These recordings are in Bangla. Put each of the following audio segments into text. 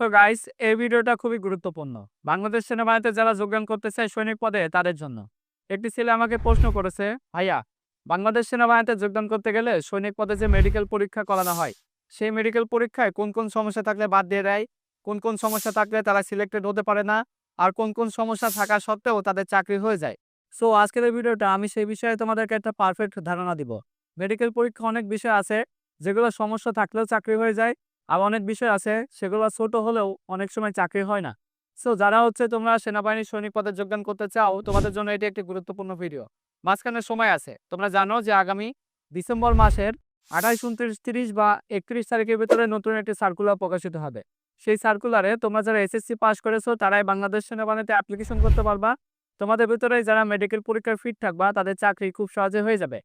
তো গাইস এই ভিডিওটা খুবই গুরুত্বপূর্ণ। বাংলাদেশ সেনাবাহিনীতে যারা যোগদান করতে চায় সৈনিক পদে, তাদের জন্য। একটি ছেলে আমাকে প্রশ্ন করেছে, ভাইয়া, বাংলাদেশ সেনাবাহিনীতে যোগদান করতে গেলে সৈনিক পদে যে মেডিকেল পরীক্ষা করানো হয়, সেই মেডিকেল পরীক্ষায় কোন কোন সমস্যা থাকলে বাদ দিয়ে দেয়? কোন কোন সমস্যা থাকলে তারা সিলেক্টেড হতে পারে না? আর কোন কোন সমস্যা থাকা সত্ত্বেও তাদের চাকরি হয়ে যায়? সো আজকের ভিডিওটা আমি সেই বিষয়ে তোমাদেরকে একটা পারফেক্ট ধারণা দিব। মেডিকেল পরীক্ষা অনেক বিষয় আছে, যেগুলো সমস্যা থাকলেও চাকরি হয়ে যায় আর অনেক বিষয় আছে, সেগুলো ছোট হলেও অনেক সময় চাকরি হয় না। সো যারা হচ্ছে তোমরা সেনাবাহিনীর সৈনিক পদে যোগদান করতে চাও, তোমাদের জন্য এটি একটি গুরুত্বপূর্ণ ভিডিও মাঝখানে সময় আছে। তোমরা জানো যে আগামী ডিসেম্বর মাসের আঠাইশ উনত্রিশ, তিরিশ বা একত্রিশ তারিখের ভিতরে নতুন একটি সার্কুলার প্রকাশিত হবে। সেই সার্কুলারে তোমরা যারা এসএসসি পাস করেছ, তারাই বাংলাদেশ সেনাবাহিনীতে অ্যাপ্লিকেশন করতে পারবা। তোমাদের ভিতরে যারা মেডিকেল পরীক্ষার ফিট থাকবা, তাদের চাকরি খুব সহজে হয়ে যাবে।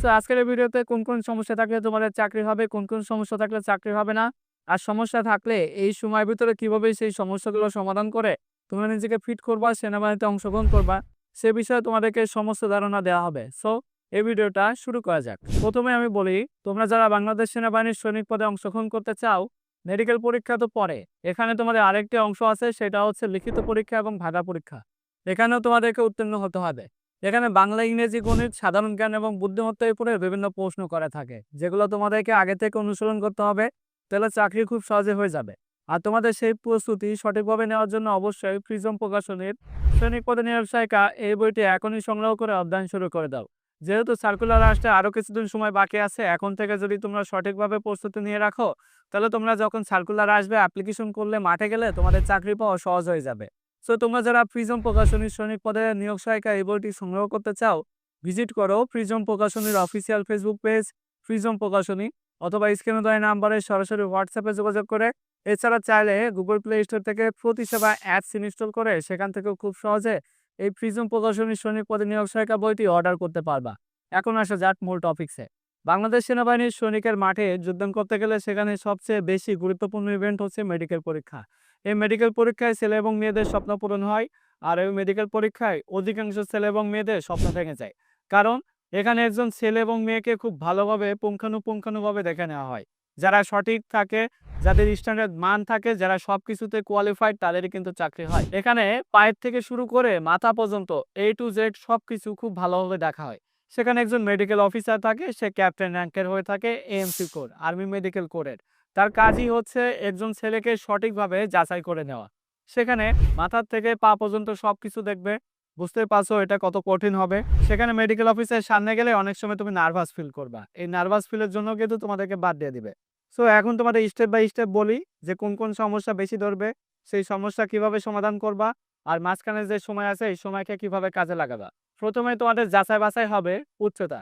সো আজকের ভিডিওতে কোন কোন সমস্যা থাকলে তোমাদের চাকরি হবে, কোন কোন সমস্যা থাকলে চাকরি হবে না, আর সমস্যা থাকলে এই সময়ের ভিতরে কীভাবে সেই সমস্যাগুলো সমাধান করে তোমরা নিজেকে ফিট করবা, সেনাবাহিনীতে অংশগ্রহণ করবা, সে বিষয়ে তোমাদেরকে সমস্ত ধারণা দেওয়া হবে। সো এই ভিডিওটা শুরু করা যাক। প্রথমে আমি বলি, তোমরা যারা বাংলাদেশ সেনাবাহিনীর সৈনিক পদে অংশগ্রহণ করতে চাও মেডিকেল পরীক্ষা তো পরে। এখানে তোমাদের আরেকটি অংশ আছে, সেটা হচ্ছে লিখিত পরীক্ষা এবং ভাগা পরীক্ষা। এখানেও তোমাদেরকে উত্তীর্ণ হতে হবে। এখানে বাংলা, ইংরেজি গণিত, সাধারণ জ্ঞান এবং বুদ্ধিমত্তার উপরে বিভিন্ন প্রশ্ন করে থাকে, যেগুলো তোমাদেরকে আগে থেকে অনুসরণ করতে হবে, তাহলে চাকরি খুব সহজে হয়ে যাবে। আর তোমাদের সেই প্রস্তুতি সঠিকভাবে নেওয়ার জন্য অবশ্যই প্রিজম প্রকাশনীর সৈনিক পদে নিরবসায়িকা এই বইটি এখনই সংগ্রহ করে অধ্যয়ন শুরু করে দাও। যেহেতু সার্কুলার আসতে আরও কিছুদিন সময় বাকি আছে, এখন থেকে যদি তোমরা সঠিকভাবে প্রস্তুতি নিয়ে রাখো, তাহলে তোমরা যখন সার্কুলার আসবে অ্যাপ্লিকেশন করলে মাঠে গেলে তোমাদের চাকরি পাওয়া সহজ হয়ে যাবে। সো তোমরা যারা প্রিজম প্রকাশনীর সৈনিক পদে নিয়োগ সহায়িকা এই বইটি সংগ্রহ করতে চাও ভিজিট করো prism প্রকাশনীর official Facebook page prism Prokashoni অথবা স্ক্রিনে দেওয়া নাম্বারে সরাসরি হোয়াটসঅ্যাপে যোগাযোগ করে। এছাড়া চাইলে গুগল প্লে স্টোর থেকে প্রতি সেবা অ্যাপস ইনস্টল করে সেখান থেকেও খুব সহজে এই প্রিজম প্রকাশনীর সৈনিক পদে নিয়োগ সহায়িকা বইটি অর্ডার করতে পারবা। এখন আসা যাক মূল টপিক্সে বাংলাদেশ সেনাবাহিনীর সৈনিকের মাঠে যোগদান করতে গেলে সেখানে সবচেয়ে বেশি গুরুত্বপূর্ণ ইভেন্ট হচ্ছে মেডিকেল পরীক্ষা। এই মেডিকেল পরীক্ষায় ছেলে এবং মেয়েদের স্বপ্ন পূরণ হয় আর এই মেডিকেল পরীক্ষায় অধিকাংশ ছেলে এবং মেয়েদের স্বপ্ন ভেঙে যায়। কারণ এখানে একজন ছেলে এবং মেয়েকে খুব ভালোভাবে পুঙ্খানুপুঙ্খানুভাবে দেখে নেওয়া হয়। যারা সঠিক থাকে, যাদের স্ট্যান্ডার্ড মান থাকে, যারা সব কিছুতে কোয়ালিফাইড তাদেরই কিন্তু চাকরি হয়। এখানে পায়ের থেকে শুরু করে মাথা পর্যন্ত এ টু জেড সব কিছু খুব ভালোভাবে দেখা হয়। সেখানে একজন মেডিকেল অফিসার থাকে, সে ক্যাপ্টেন র্যাঙ্কের হয়ে থাকে এএমসি কোর আর্মি মেডিকেল কোরের তার কাজই হচ্ছে একজন ছেলেকে সঠিকভাবে যাচাই করে নেওয়া। সেখানে মাথার থেকে পা পর্যন্ত সব কিছু দেখবে বুঝতে পারছ এটা কত কঠিন হবে। সেখানে মেডিকেল অফিসের সামনে গেলে অনেক সময় তুমি নার্ভাস ফিল করবা। এই নার্ভাস ফিলের জন্য কিন্তু তোমাদেরকে বাদ দিয়ে দিবে। সো এখন তোমাদের স্টেপ বাই স্টেপ বলি যে কোন কোন সমস্যা বেশি ধরবে, সেই সমস্যা কীভাবে সমাধান করবা আর মাঝখানে যে সময় আছে, এই সময়কে কীভাবে কাজে লাগাবা। প্রথমে তোমাদের যাচাই বাছাই হবে উচ্চতা।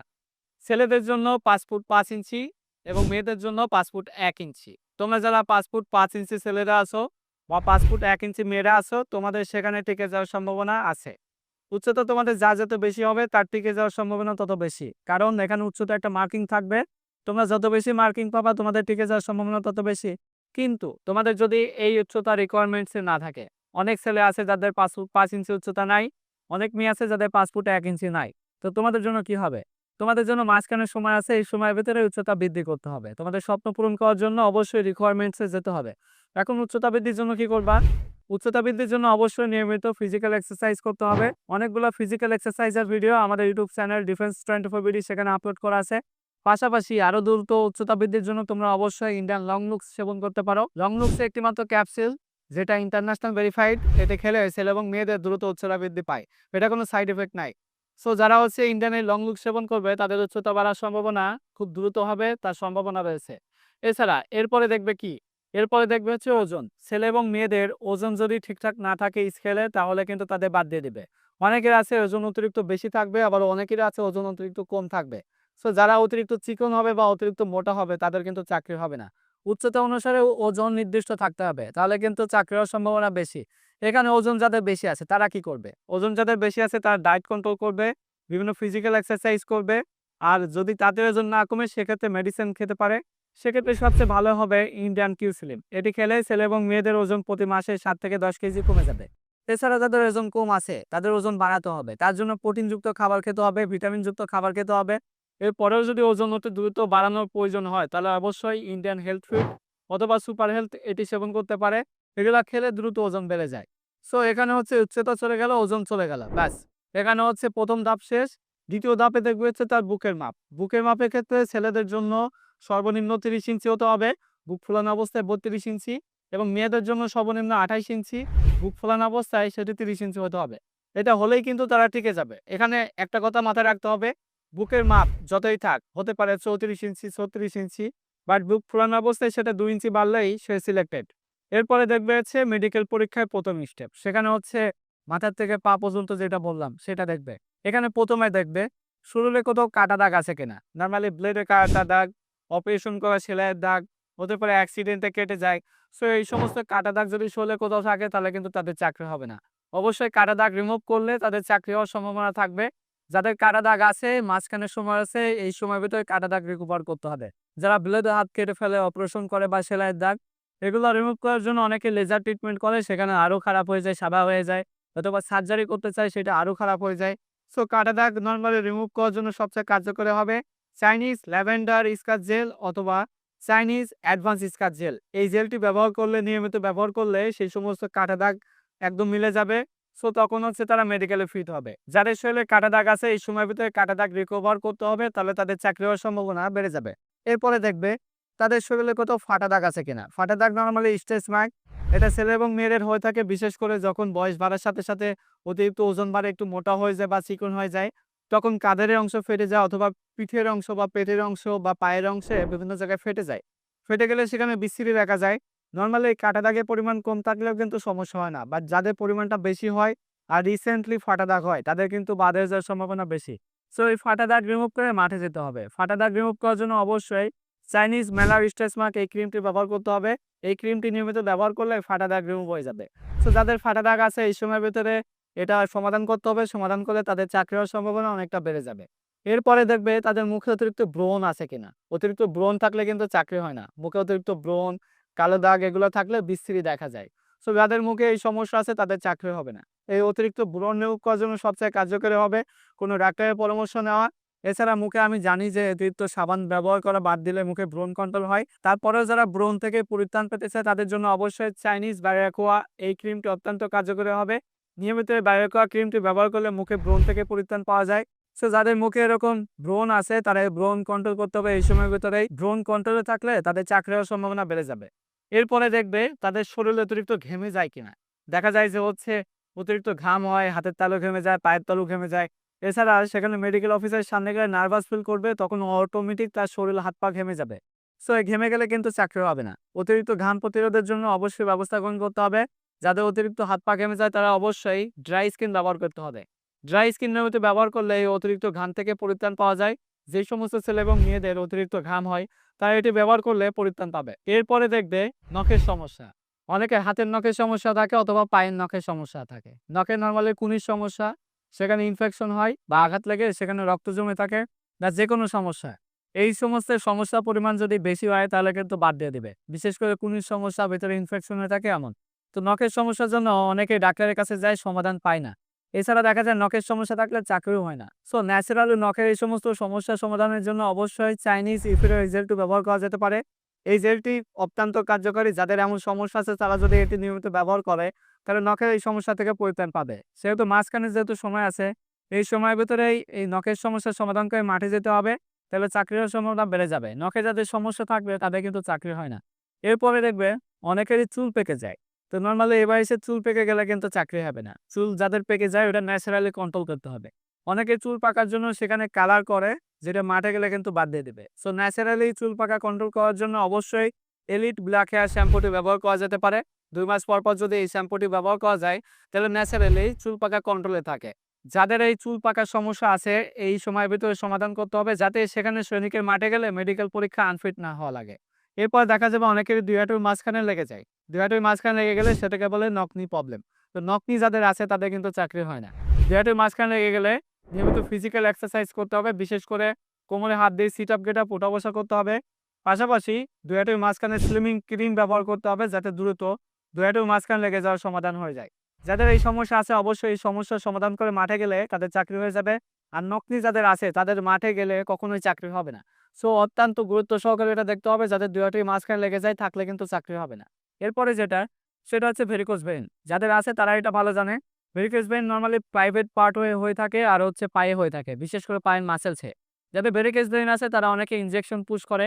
ছেলেদের জন্য পাঁচ ফুট পাঁচ ইঞ্চি এবং মেয়েদের জন্য পাঁচ ফুট এক ইঞ্চি। তোমরা যারা পাঁচ ফুট পাঁচ ইঞ্চি ছেলেরা আছো বা পাঁচ ফুট এক ইঞ্চি মেয়েরা আছো, তোমাদের সেখানে টিকে যাওয়ার সম্ভাবনা আছে। উচ্চতা তোমাদের যা যত বেশি হবে, তার টিকে যাওয়ার সম্ভাবনা তত বেশি। কারণ এখানে উচ্চতা একটা মার্কিং থাকবে। তোমরা যত বেশি মার্কিং পাবা, তোমাদের টিকে যাওয়ার সম্ভাবনা তত বেশি। কিন্তু তোমাদের যদি এই উচ্চতা রিকোয়ারমেন্টসে না থাকে, অনেক ছেলে আছে যাদের ফুট পাঁচ ইঞ্চি উচ্চতা নাই, অনেক মেয়ে আছে যাদের পাঁচ ফুট এক ইঞ্চি নাই। তো তোমাদের জন্য কি হবে? তোমাদের জন্য মাঝখানের সময় আছে, এই সময়ের ভিতরে উচ্চতা বৃদ্ধি করতে হবে। তোমাদের স্বপ্ন পূরণ করার জন্য অবশ্যই রিকোয়ারমেন্টসে যেতে হবে। এখন উচ্চতা বৃদ্ধির জন্য কি করবা? উচ্চতা বৃদ্ধির জন্য অবশ্যই নিয়মিত ফিজিক্যাল এক্সারসাইজ করতে হবে। অনেকগুলো ফিজিক্যাল এক্সারসাইজের ভিডিও আমাদের YouTube channel defence twenty four BD সেখানে আপলোড করা আছে। পাশাপাশি আরও দ্রুত উচ্চতা বৃদ্ধির জন্য তোমরা অবশ্যই ইন্ডিয়ান লং লুকস সেবন করতে পারো। লং লুকস একটি মাত্র ক্যাপসুল যেটা ইন্টারন্যাশনাল ভেরিফাইড এতে খেলে ছেলে এবং মেয়েদের দ্রুত উচ্চতা বৃদ্ধি পায়। এটা কোনো সাইড এফেক্ট নাই। সো যারা হচ্ছে ইন্ডিয়ানের লং লুক সেবন করবে, তাদের উচ্চতা বাড়ার সম্ভাবনা খুব দ্রুত হবে, তার সম্ভাবনা রয়েছে। এছাড়া, এরপরে দেখবে কি? এরপরে দেখবে হচ্ছে ওজন। ছেলে এবং মেয়েদের ওজন যদি ঠিকঠাক না থাকে স্কেলে তাহলে কিন্তু তাদের বাদ দিয়ে দিবে। অনেকের আছে ওজন অতিরিক্ত বেশি থাকবে, আবার অনেকের আছে ওজন অতিরিক্ত কম থাকবে। সো যারা অতিরিক্ত চিকন হবে বা অতিরিক্ত মোটা হবে, তাদের কিন্তু চাকরি হবে না। উচ্চতা অনুসারে ওজন নির্দিষ্ট থাকতে হবে, তাহলে কিন্তু চাকরি হওয়ার সম্ভাবনা বেশি। এখানে ওজন যাদের বেশি আছে, তারা কি করবে? ওজন যাদের বেশি আছে, তারা ডায়েট কন্ট্রোল করবে, বিভিন্ন ফিজিক্যাল এক্সারসাইজ করবে। আর যদি তাদের ওজন না কমে, সেক্ষেত্রে মেডিসিন খেতে পারে। সেক্ষেত্রে সবচেয়ে ভালো হবে ইন্ডিয়ান কিউসিলিম। এটি খেলে ছেলে এবং মেয়েদের ওজন প্রতি মাসে সাত থেকে দশ কেজি কমে যাবে। এছাড়া যাদের ওজন কম আছে, তাদের ওজন বাড়াতে হবে। তার জন্য প্রোটিনযুক্ত খাবার খেতে হবে, ভিটামিনযুক্ত খাবার খেতে হবে। এরপরেও যদি ওজন অতি দ্রুত বাড়ানোর প্রয়োজন হয়, তাহলে অবশ্যই ইন্ডিয়ান হেলথ ফুড অথবা সুপার হেলথ এটি সেবন করতে পারে। এগুলা খেলে দ্রুত ওজন বেড়ে যায়। সো এখানে হচ্ছে উচ্চতা চলে গেল, ওজন চলে গেল, ব্যাস। এখানে হচ্ছে প্রথম ধাপ শেষ, দ্বিতীয় ধাপে দেখবে হচ্ছে তার বুকের মাপ। বুকের মাপের ক্ষেত্রে ছেলেদের জন্য সর্বনিম্ন তিরিশ ইঞ্চি হতে হবে, বুক ফোলানো অবস্থায় বত্রিশ ইঞ্চি এবং মেয়েদের জন্য সর্বনিম্ন আঠাইশ ইঞ্চি, বুক ফোলানো অবস্থায় সেটি তিরিশ ইঞ্চি হতে হবে। এটা হলেই কিন্তু তারা টিকে যাবে। এখানে একটা কথা মাথায় রাখতে হবে, বুকের মাপ যতই থাক, হতে পারে চৌত্রিশ ইঞ্চি, ছত্রিশ ইঞ্চি বাট বুক ফোলানো অবস্থায় সেটা দুই ইঞ্চি বাড়লেই সে সিলেক্টেড এরপরে দেখবে হচ্ছে মেডিকেল পরীক্ষায় প্রথম স্টেপ সেখানে হচ্ছে মাথার থেকে পা পর্যন্ত যেটা বললাম, সেটা দেখবে। এখানে প্রথমে দেখবে শরীরে কোথাও কাটা দাগ আছে কিনা। নর্মালি ব্লেডে কাটা দাগ অপারেশন করা সেলাইয়ের দাগ, হতে পারে অ্যাক্সিডেন্টে কেটে যায়। সো এই সমস্ত কাটা দাগ যদি শরীরে কোথাও থাকে, তাহলে কিন্তু তাদের চাকরি হবে না। অবশ্যই কাটা দাগ রিমুভ করলে তাদের চাকরি হওয়ার সম্ভাবনা থাকবে। যাদের কাটা দাগ আছে, মাঝখানে সময় আছে, এই সময়ের ভিতরে কাটা দাগ রিকভার করতে হবে। যারা ব্লেডে হাত কেটে ফেলে অপারেশন করে বা সেলাইয়ের দাগ এগুলো রিমুভ করার জন্য অনেকে লেজার ট্রিটমেন্ট করে, সেখানে আরও খারাপ হয়ে যায়, সাদা হয়ে যায়, অথবা সার্জারি করতে চায়, সেটা আরও খারাপ হয়ে যায়। সো কাটা দাগ নর্মালি রিমুভ করার জন্য সবচেয়ে কার্যকরী হবে চাইনিজ ল্যাভেন্ডার স্কাচ জেল অথবা চাইনিজ অ্যাডভান্স স্কাচ জেল এই জেলটি ব্যবহার করলে, নিয়মিত ব্যবহার করলে সেই সমস্ত কাটা দাগ একদম মিলে যাবে। সো তখন হচ্ছে তারা মেডিকেলে ফিট হবে। যাদের শরীরে কাটা দাগ আছে, এই সময়ের ভিতরে কাটা দাগ রিকভার করতে হবে, তাহলে তাদের চাকরি হওয়ার সম্ভাবনা বেড়ে যাবে। এরপরে দেখবে তাদের শরীরে কোথাও ফাটা দাগ আছে কিনা? ফাটা দাগ নর্মালি স্ট্রেস মার্ক এটা ছেলে এবং মেয়েদের হয়ে থাকে, বিশেষ করে যখন বয়স বাড়ার সাথে সাথে অতিরিক্ত ওজন বাড়ে, একটু মোটা হয়ে যায় বা চিকন হয়ে যায়, তখন কাঁধের অংশ ফেটে যায় অথবা পিঠের অংশ বা পেটের অংশ বা পায়ের অংশে বিভিন্ন জায়গায় ফেটে যায়। ফেটে গেলে সেখানে বিস্তৃতি দেখা যায়। নর্মালি কাটা দাগের পরিমাণ কম থাকলেও কিন্তু সমস্যা হয় না বাট যাদের পরিমাণটা বেশি হয় আর রিসেন্টলি ফাটা দাগ হয়, তাদের কিন্তু বাদে যাওয়ার সম্ভাবনা বেশি। সো এই ফাটা দাগ রিমুভ করে মাঠে যেতে হবে। ফাটা দাগ রিমুভ করার জন্য অবশ্যই চাইনিজ মেলার স্ট্রেস মার্ক এই ক্রিমটি ব্যবহার করতে হবে। এই ক্রিমটি নিয়মিত ব্যবহার করলে ফাটা দাগ রিমুভ হয়ে যাবে। সো যাদের ফাটা দাগ আছে এই সময়ের ভিতরে এটা সমাধান করতে হবে। সমাধান করলে তাদের চাকরি হওয়ার সম্ভাবনা অনেকটা বেড়ে যাবে। এরপরে দেখবে তাদের মুখে অতিরিক্ত ব্রণ আছে কিনা। অতিরিক্ত ব্রণ থাকলে কিন্তু চাকরি হয় না। মুখে অতিরিক্ত ব্রণ, কালো দাগ এগুলো থাকলে বিস্তৃতি দেখা যায়। সো যাদের মুখে এই সমস্যা আছে তাদের চাকরি হবে না। এই অতিরিক্ত ব্রণ রিমুভ করার জন্য সবচেয়ে কার্যকরী হবে কোনো ডাক্তারের পরামর্শ নেওয়া এছাড়া মুখে আমি জানি যে অতিরিক্ত সাবান ব্যবহার করা বাদ দিলে মুখে ব্রণ কন্ট্রোল হয়। তারপরেও যারা ব্রণ থেকে পরিত্রাণ পেতে চায়, তাদের জন্য অবশ্যই চাইনিজ বায়োকোয়া এই ক্রিমটি অত্যন্ত কার্যকরী হবে। নিয়মিত বায়োকোয়া ক্রিমটি ব্যবহার করলে মুখে ব্রণ থেকে পরিত্রাণ পাওয়া যায়। সো যাদের মুখে এরকম ব্রণ আছে, তারা ব্রণ কন্ট্রোল করতে হবে এই সময়ের ভিতরেই। ব্রণ কন্ট্রোলে থাকলে তাদের চাকরি হওয়ার সম্ভাবনা বেড়ে যাবে। এরপরে দেখবে তাদের শরীরে অতিরিক্ত ঘেমে যায় কিনা। দেখা যায় যে হচ্ছে অতিরিক্ত ঘাম হয়, হাতের তালু ঘেমে যায়, পায়ের তালু ঘেমে যায়। এছাড়া সেখানে মেডিকেল অফিসের সামনে গেলে নার্ভাস ফিল করবে, তখন অটোমেটিক তার শরীর হাত পা ঘেমে যাবে। সো ঘেমে গেলে কিন্তু চাকরি হবে না। অতিরিক্ত ঘাম প্রতিরোধের জন্য অবশ্যই ব্যবস্থা গ্রহণ করতে হবে। যাদের অতিরিক্ত হাত পা ঘেমে যায়, তারা অবশ্যই ড্রাই স্কিন ব্যবহার করতে হবে। ড্রাই স্কিন নিয়মিত ব্যবহার করলে এই অতিরিক্ত ঘাম থেকে পরিত্রাণ পাওয়া যায়। যে সমস্ত ছেলে এবং মেয়েদের অতিরিক্ত ঘাম হয়, তারা এটি ব্যবহার করলে পরিত্রাণ পাবে। এরপরে দেখবে নখের সমস্যা। অনেকে হাতের নখের সমস্যা থাকে অথবা পায়ের নখের সমস্যা থাকে। নখের নর্মালি কুনির সমস্যা সেখানে ইনফেকশন হয়, বা আঘাত লেগে সেখানে রক্ত জমে থাকে, বা যে কোনো সমস্যা এই সমস্ত সমস্যার পরিমাণ যদি বেশি হয়, তাহলে কিন্তু বাদ দিয়ে দিবে। বিশেষ করে কুনির সমস্যা ভেতরে ইনফেকশন হয়ে থাকে এমন। তো নখের সমস্যার জন্য অনেকে ডাক্তারের কাছে যায়, সমাধান পায় না। এছাড়া দেখা যায় নখের সমস্যা থাকলে চাকরিও হয় না। সো ন্যাচারালি নখের এই সমস্ত সমস্যা সমাধানের জন্য অবশ্যই চাইনিজ ইফিরো জেলটু ব্যবহার করা যেতে পারে। এই জেলটি অত্যন্ত কার্যকরী। যাদের এমন সমস্যা আছে, তারা যদি এটি নিয়মিত ব্যবহার করে, তাহলে নখের এই সমস্যা থেকে পরিত্রাণ পাবে। সেহেতু মাঝখানে যেহেতু সময় আছে, এই সময়ের ভিতরেই এই নখের সমস্যার সমাধান করে মাঠে যেতে হবে। তাহলে চাকরির সম্ভাবনা বেড়ে যাবে। নখে যাদের সমস্যা থাকবে, তাদের কিন্তু চাকরি হয় না। এরপরে দেখবে, অনেকেরই চুল পেকে যায়। তো নর্মালি এ বয়সে চুল পেকে গেলে কিন্তু চাকরি হবে না। চুল যাদের পেকে যায়, ওটা ন্যাচারালি কন্ট্রোল করতে হবে। অনেকে চুল পাকার জন্য সেখানে কালার করে, যেটা মাঠে গেলে কিন্তু বাদ দিয়ে দেবে। সো ন্যাচারালি চুল পাকা কন্ট্রোল করার জন্য অবশ্যই এলিট ব্ল্যাক হেয়ার শ্যাম্পুটি ব্যবহার করা যেতে পারে। দুই মাস পর পর যদি এই শ্যাম্পুটি ব্যবহার করা যায়, তাহলে ন্যাচারালি চুল পাকা কন্ট্রোলে থাকে। যাদের এই চুল পাকার সমস্যা আছে, এই সময়ের ভিতরে সমাধান করতে হবে, যাতে সেখানে সৈনিকের মাঠে গেলে মেডিকেল পরীক্ষা আনফিট না হওয়া লাগে। এরপর দেখা যাবে অনেকের দুই হাঁটুর মাঝখানে লেগে যায়। দুই হাঁটুর মাঝখানে লেগে গেলে সেটাকে বলে নকনি প্রবলেম তো নকনি যাদের আছে, তাদের কিন্তু চাকরি হয় না। দুই হাঁটুর মাঝখানে লেগে গেলে নিয়মিত ফিজিক্যাল এক্সারসাইজ করতে হবে, বিশেষ করে কোমরে হাত দিয়ে সিট আপ গেট আপ ওঠা বসা করতে হবে। পাশাপাশি দুই হাঁটুর মাঝখানে স্লিমিং ক্রিম ব্যবহার করতে হবে যাতে দ্রুত দুই হাঁটুর মাঝখানে লেগে যাওয়ার সমাধান হয়ে যায়। যাদের এই সমস্যা আছে, অবশ্যই এই সমস্যার সমাধান করে মাঠে গেলে তাদের চাকরি হয়ে যাবে। আর নকনি যাদের আছে, তাদের মাঠে গেলে কখনোই চাকরি হবে না। সো অত্যন্ত গুরুত্ব সহকারে এটা দেখতে হবে, যাদের দুই হাঁটুর মাঝখানে লেগে যায়, থাকলে কিন্তু চাকরি হবে না। এরপরে যেটা, সেটা হচ্ছে ভেরিকোজ ভেন যাদের আছে, তারা এটা ভালো জানে। Varicose vein normally private part হয়ে হয়ে থাকে আর হচ্ছে পায়ে হয়ে থাকে। বিশেষ করে পায়ের মাসেলসে যাদের ভেরিকেজ ভেইন আছে, তারা অনেকে ইনজেকশন পুশ করে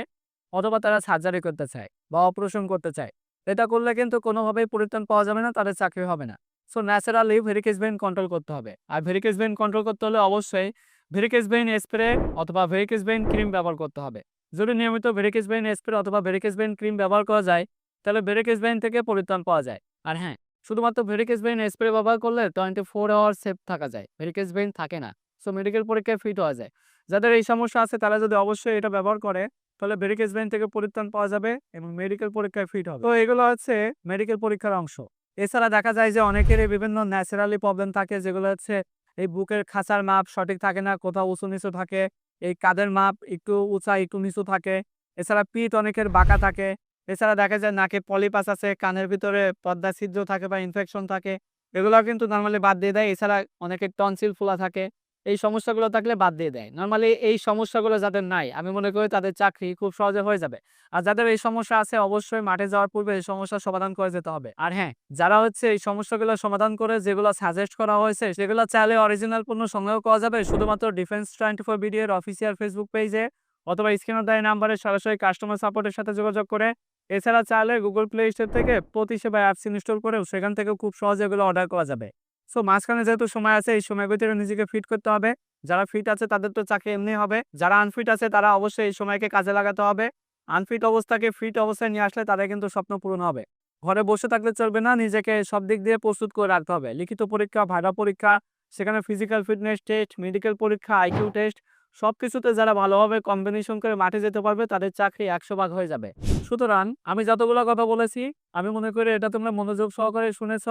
অথবা তারা সার্জারি করতে চায় বা অপারেশন করতে চায়। এটা করলে কিন্তু কোনোভাবেই পরিত্রাণ পাওয়া যাবে না, তাদের চাকরি হবে না। So naturally varicose vein control করতে হবে। আর ভেরিকেজ ভেইন কন্ট্রোল করতে হলে অবশ্যই ভেরিকেজ ভেইন স্প্রে অথবা ভেরিকেজ ভেইন ক্রিম ব্যবহার করতে হবে। যদি নিয়মিত ভেরিকেজ ভেইন স্প্রে অথবা ভেরিকেজ ভেইন ক্রিম ব্যবহার করা যায়, তাহলে ভেরিকেজ ভেইন থেকে পরিত্রাণ পাওয়া যায়। আর হ্যাঁ শুধুমাত্র ভেরিকেজ ভেইন স্প্রে ব্যবহার করলে টোয়েন্টি ফোর আওয়ার সেফ থাকা যায়। ভেরিকেজ ভেইন থাকে না। সো মেডিকেল পরীক্ষায় ফিট হওয়া যায়। যাদের এই সমস্যা আছে, তারা যদি অবশ্যই এটা ব্যবহার করে, তাহলে ভেরিকেজ ভেইন থেকে পরিত্রাণ পাওয়া যাবে এবং মেডিকেল পরীক্ষায় ফিট হবে। তো এগুলো হচ্ছে মেডিকেল পরীক্ষার অংশ। এছাড়া দেখা যায় যে অনেকেরই বিভিন্ন ন্যাচারালি প্রবলেম থাকে, যেগুলো হচ্ছে এই বুকের খাঁচার মাপ সঠিক থাকে না, কোথাও উঁচু নিচু থাকে, এই কাদের মাপ একটু উঁচা, একটু নিচু থাকে। এছাড়া পিঠ অনেকের বাঁকা থাকে। এছাড়া দেখা যায় নাকে পলিপাস আছে, কানের ভিতরে পদ্মা ছিদ্র থাকে বা ইনফেকশন থাকে এগুলো কিন্তু নর্মালি বাদ দিয়ে দেয়। এছাড়া অনেকের টনসিল ফোলা থাকে, এই সমস্যাগুলো থাকলে বাদ দিয়ে দেয়। নর্মালি এই সমস্যাগুলো যাদের নাই, আমি মনে করি তাদের চাকরি খুব সহজে হয়ে যাবে। আর যাদের এই সমস্যা আছে, অবশ্যই মাঠে যাওয়ার পূর্বে এই সমস্যার সমাধান করে যেতে হবে। আর হ্যাঁ যারা হচ্ছে এই সমস্যাগুলো সমাধান করে যেগুলো সাজেস্ট করা হয়েছে, সেগুলো চাইলে অরিজিনাল পণ্য সংগ্রহ করা যাবে। শুধুমাত্র ডিফেন্স টোয়েন্টি ফোর বিডিএর অফিসিয়াল ফেসবুক পেজে অথবা স্ক্রিনের দেয় নাম্বারে সরাসরি কাস্টমার সাপোর্টের সাথে যোগাযোগ করে। এছাড়া চাইলে গুগল প্লে স্টোর থেকে প্রতি সেবা অ্যাপস ইনস্টল করেও সেখান থেকে খুব সহজে এগুলো অর্ডার করা যাবে। সো মাঝখানে যেহেতু সময় আছে, এই সময়ের ভিতরে নিজেকে ফিট করতে হবে। যারা ফিট আছে, তাদের তো চাকরি এমনি হবে। যারা আনফিট আছে, তারা অবশ্যই এই সময়কে কাজে লাগাতে হবে। আনফিট অবস্থাকে ফিট অবস্থায় নিয়ে আসলে তাদের কিন্তু স্বপ্ন পূরণ হবে। ঘরে বসে থাকলে চলবে না, নিজেকে সব দিক দিয়ে প্রস্তুত করে রাখতে হবে। লিখিত পরীক্ষা ভাইরা পরীক্ষা, সেখানে ফিজিক্যাল ফিটনেস টেস্ট মেডিকেল পরীক্ষা আইকিউ টেস্ট সব কিছুতে যারা ভালোভাবে কম্বিনেশন করে মাঠে যেতে পারবে, তাদের চাকরি একশো ভাগ হয়ে যাবে। সুতরাং আমি যতগুলো কথা বলেছি, আমি মনে করি এটা তোমরা মনোযোগ সহকারে শুনেছ।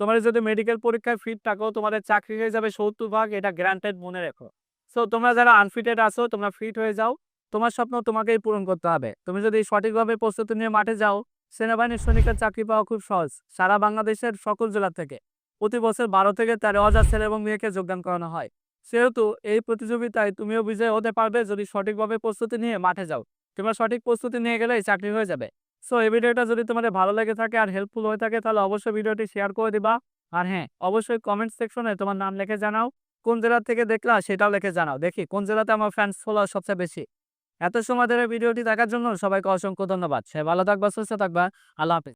তোমার যদি মেডিকেল পরীক্ষায় ফিট থাকো, তোমাদের চাকরি হয়ে যাবে সত্তর ভাগ, এটা গ্রান্টেড মনে রেখো। সো তোমরা যারা আনফিটেড আছো, তোমরা ফিট হয়ে যাও। তোমার স্বপ্ন তোমাকেই পূরণ করতে হবে। তুমি যদি সঠিকভাবে প্রস্তুতি নিয়ে মাঠে যাও সেনাবাহিনীর সৈনিকের চাকরি পাওয়া খুব সহজ। সারা বাংলাদেশের সকল জেলা থেকে প্রতি বছর বারো থেকে তেরো হাজার ছেলে এবং মেয়েকে যোগদান করানো হয়। সেহেতু এই প্রতিযোগিতায় তুমিও বিজয় হতে পারবে যদি সঠিকভাবে প্রস্তুতি নিয়ে মাঠে যাও। তোমরা সঠিক প্রস্তুতি নিয়ে গেলেই চাকরি হয়ে যাবে। সো এই ভিডিওটা যদি তোমাদের ভালো লেগে থাকে আর হেল্পফুল হয়ে থাকে, তাহলে অবশ্যই ভিডিওটি শেয়ার করে দিবা। আর হ্যাঁ অবশ্যই কমেন্ট সেকশনে তোমার নাম লিখে জানাও। কোন জেলা থেকে দেখলা সেটাও লিখে জানাও। দেখি কোন জেলাতে আমার ফ্যান্স ফলোয়ার সবচেয়ে বেশি। এত সময় ধরে ভিডিওটি দেখার জন্য সবাইকে অসংখ্য ধন্যবাদ। সে ভালো থাকবা, সুস্থ থাকবা। আল্লাহ হাফেজ।